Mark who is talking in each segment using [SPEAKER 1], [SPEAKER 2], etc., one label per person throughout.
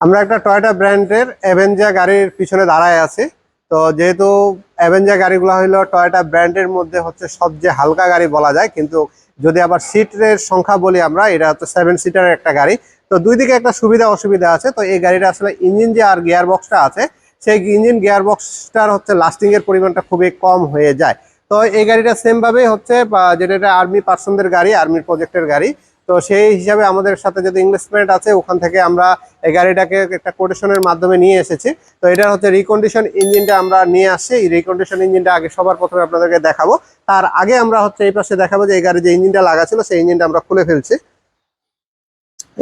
[SPEAKER 1] আমরা একটা টয়োটা ব্র্যান্ডের অ্যাভেঞ্জা গাড়ির পিছনে দাঁড়ায় আছি। তো যেহেতু অ্যাভেঞ্জা গাড়িগুলো হলো টয়োটা ব্র্যান্ডের মধ্যে হচ্ছে সবচেয়ে হালকা গাড়ি বলা যায়, কিন্তু যদি আবার সিটের সংখ্যা বলি আমরা, এটা হচ্ছে সেভেন সিটারের একটা গাড়ি। তো দুই দিকে একটা সুবিধা অসুবিধা আছে, তো এই গাড়িটা আসলে ইঞ্জিন যে আর গিয়ার বক্সটা আছে, সেই ইঞ্জিন গিয়ার বক্সটার হচ্ছে লাস্টিং এর পরিমাণটা খুবই কম হয়ে যায়। তো এই গাড়িটা সেম ভাবেই হচ্ছে যেটা এটা আর্মি পার্সনদের গাড়ি আর্মির প্রজেক্টের গাড়ি তো সেই হিসাবে আমাদের সাথে যদি ইনভেস্টমেন্ট আছে, ওখান থেকে আমরা এই গাড়িটাকে একটা কোটেশনের মাধ্যমে নিয়ে এসেছি। তো এটা হচ্ছে রিকন্ডিশন ইঞ্জিনটা আমরা নিয়ে আসছি। এই রিকন্ডিশন ইঞ্জিনটা আগে সবার প্রথমে আপনাদেরকে দেখাবো। তার আগে আমরা হচ্ছে এই পাশে দেখাবো যে এই গাড়ি যে ইঞ্জিনটা লাগা ছিল, সেই ইঞ্জিনটা আমরা খুলে ফেলছি।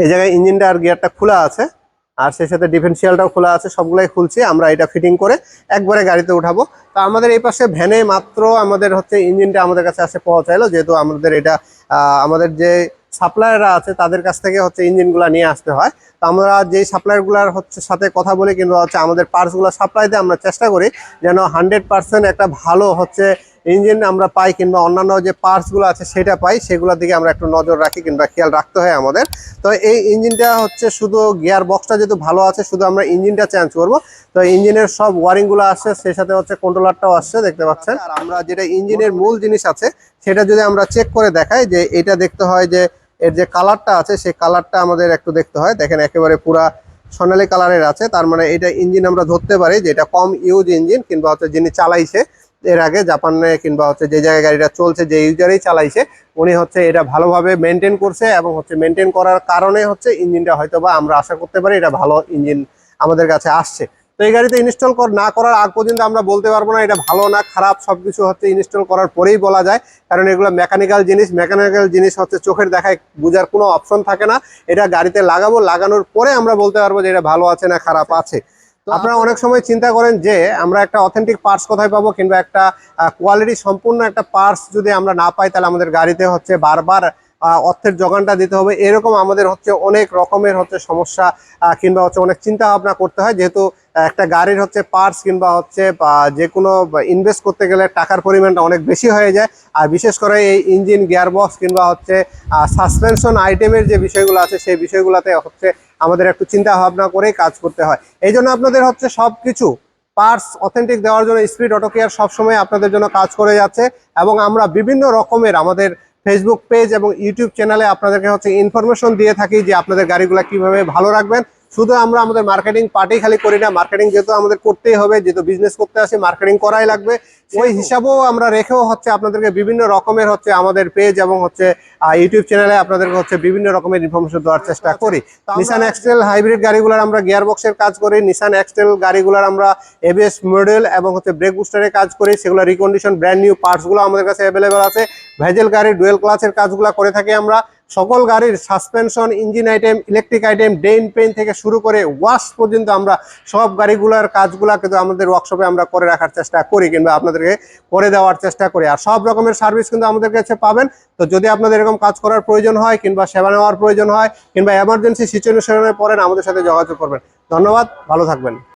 [SPEAKER 1] এই জায়গায় ইঞ্জিনটা আর গিয়ারটা খোলা আছে, আর সেই সাথে ডিফেন্সিয়ালটাও খোলা আছে, সবগুলাই খুলছি। আমরা এটা ফিটিং করে একবারে গাড়িতে উঠাবো। তো আমাদের এই পাশে ভ্যানে মাত্র আমাদের হচ্ছে ইঞ্জিনটা আমাদের কাছে আসে পৌঁছাইলো, যেহেতু আমাদের এটা আমাদের যে সাপ্লায়াররা আছে, তাদের কাছ থেকে হচ্ছে ইঞ্জিনগুলো নিয়ে আসতে হয়। তো আমরা যেই সাপ্লায়ারগুলোর হচ্ছে সাথে কথা বলি, কিংবা হচ্ছে আমাদের পার্টসগুলো সাপ্লাই দিয়ে আমরা চেষ্টা করি যেন হান্ড্রেড পার্সেন্ট একটা ভালো হচ্ছে ইঞ্জিন আমরা পাই, কিংবা অন্যান্য যে পার্টসগুলো আছে সেটা পাই, সেগুলোর দিকে আমরা একটু নজর রাখি, কিংবা খেয়াল রাখতে হয় আমাদের। তো এই ইঞ্জিনটা হচ্ছে শুধু গিয়ার বক্সটা যেহেতু ভালো আছে, শুধু আমরা ইঞ্জিনটা চেঞ্জ করব। তো ইঞ্জিনের সব ওয়ারিংগুলো আসছে, সেই সাথে হচ্ছে কন্ট্রোলারটাও আসছে, দেখতে পাচ্ছেন। আর আমরা যেটা ইঞ্জিনের মূল জিনিস আছে, সেটা যদি আমরা চেক করে দেখাই যে এটা দেখতে হয় যে এর যে কালারটা আছে, সেই কালারটা আমাদের একটু দেখতে হয়। দেখেন, একেবারে পুরা সোনালি কালারের আছে। তার মানে এটা ইঞ্জিন আমরা ধরতে পারি যে এটা কম ইউজ ইঞ্জিন কিংবা হচ্ছে যিনি চালাইছে, এর আগে জাপানে কিংবা হচ্ছে যে জায়গায় গাড়িটা চলছে, যে ইউজারই চালাইছে, উনি হচ্ছে এটা ভালোভাবে মেনটেন করছে এবং হচ্ছে মেনটেন করার কারণে হচ্ছে ইঞ্জিনটা হয়তো বা আমরা আশা করতে পারি এটা ভালো ইঞ্জিন আমাদের কাছে আসছে। তো এই গাড়িতে ইনস্টল না করার আগ পর্যন্ত আমরা বলতে পারব না এটা ভালো না খারাপ সবকিছু হচ্ছে ইনস্টল করার পরেই বলা যায়। কারণ এগুলো মেকানিক্যাল জিনিস মেকানিক্যাল জিনিস হচ্ছে চোখের দেখায় বোঝার কোনো অপশন থাকে না। এটা গাড়িতে লাগাবো লাগানোর পরে আমরা বলতে পারব যে এটা ভালো আছে না খারাপ আছে। আপনারা অনেক সময় চিন্তা করেন যে আমরা একটা অথেন্টিক পার্টস কোথায় পাবো কিংবা একটা কোয়ালিটি সম্পূর্ণ একটা পার্টস যদি আমরা না পাই তাহলে আমাদের গাড়িতে হচ্ছে বারবার অর্থের যোগানটা দিতে হবে। এরকম আমাদের হচ্ছে অনেক রকমের হচ্ছে সমস্যা কিংবা হচ্ছে অনেক চিন্তা ভাবনা করতে হয়। যেহেতু একটা গাড়ির হচ্ছে পার্টস কিংবা হচ্ছে যে কোনো ইনভেস্ট করতে গেলে টাকার পরিমাণটা অনেক বেশি হয়ে যায়। আর বিশেষ করে এই ইঞ্জিন গিয়ারবক্স কিংবা হচ্ছে সাসপেনশন আইটেমের যে বিষয়গুলো আছে, সেই বিষয়গুলোতে হচ্ছে আমাদের একটু চিন্তা ভাবনা করেই কাজ করতে হয়। এই জন্য আপনাদের হচ্ছে সব কিছু পার্টস অথেন্টিক দেওয়ার জন্য স্পিড অটো কেয়ার সবসময় আপনাদের জন্য কাজ করে যাচ্ছে। এবং আমরা বিভিন্ন রকমের আমাদের ফেসবুক পেজ এবং ইউটিউব চ্যানেলে আপনাদেরকে হচ্ছে ইনফরমেশন দিয়ে থাকি যে আপনাদের গাড়িগুলো কীভাবে ভালো রাখবেন। শুধু আমরা আমাদের মার্কেটিং পার্টি খালি করি না মার্কেটিং যেহেতু আমাদের করতেই হবে যেহেতু বিজনেস করতে আসি মার্কেটিং করাই লাগবে। ওই হিসাবেও আমরা রেখেও হচ্ছে আপনাদেরকে বিভিন্ন রকমের হচ্ছে আমাদের পেজ এবং হচ্ছে ইউটিউব চ্যানেলে আপনাদেরকে হচ্ছে বিভিন্ন রকমের ইনফরমেশন দেওয়ার চেষ্টা করি। নিসান এক্সটেল হাইব্রিড গাড়িগুলোর আমরা গিয়ার বক্সের কাজ করি নিসান এক্সটেল গাড়িগুলোর আমরা এবিএস মডেল এবং হচ্ছে ব্রেক বুস্টারের কাজ করি সেগুলো রিকন্ডিশন ব্র্যান্ড নিউ পার্টসগুলো আমাদের কাছে অ্যাভেলেবেল আছে। ভেজেল গাড়ি ডুয়েল ক্লাসের কাজগুলো করে থাকি আমরা। সকল গাড়ির suspension engine item electric item ডেইন পেইন থেকে শুরু করে ওয়াশ পর্যন্ত আমরা সব গাড়িগুলোর কাজগুলা কিন্তু আমাদের ওয়ার্কশপে আমরা করে রাখার চেষ্টা করি, কিংবা আপনাদেরকে করে দেওয়ার চেষ্টা করি। আর সব রকমের সার্ভিস কিন্তু আমাদের কাছে পাবেন। তো যদি আপনাদের এরকম কাজ করার প্রয়োজন হয়, কিংবা সেবা নেওয়ার প্রয়োজন হয়, কিংবা এমার্জেন্সি সিচুয়েশনে পড়েন, আমাদের সাথে যোগাযোগ করবেন। ধন্যবাদ, ভালো থাকবেন।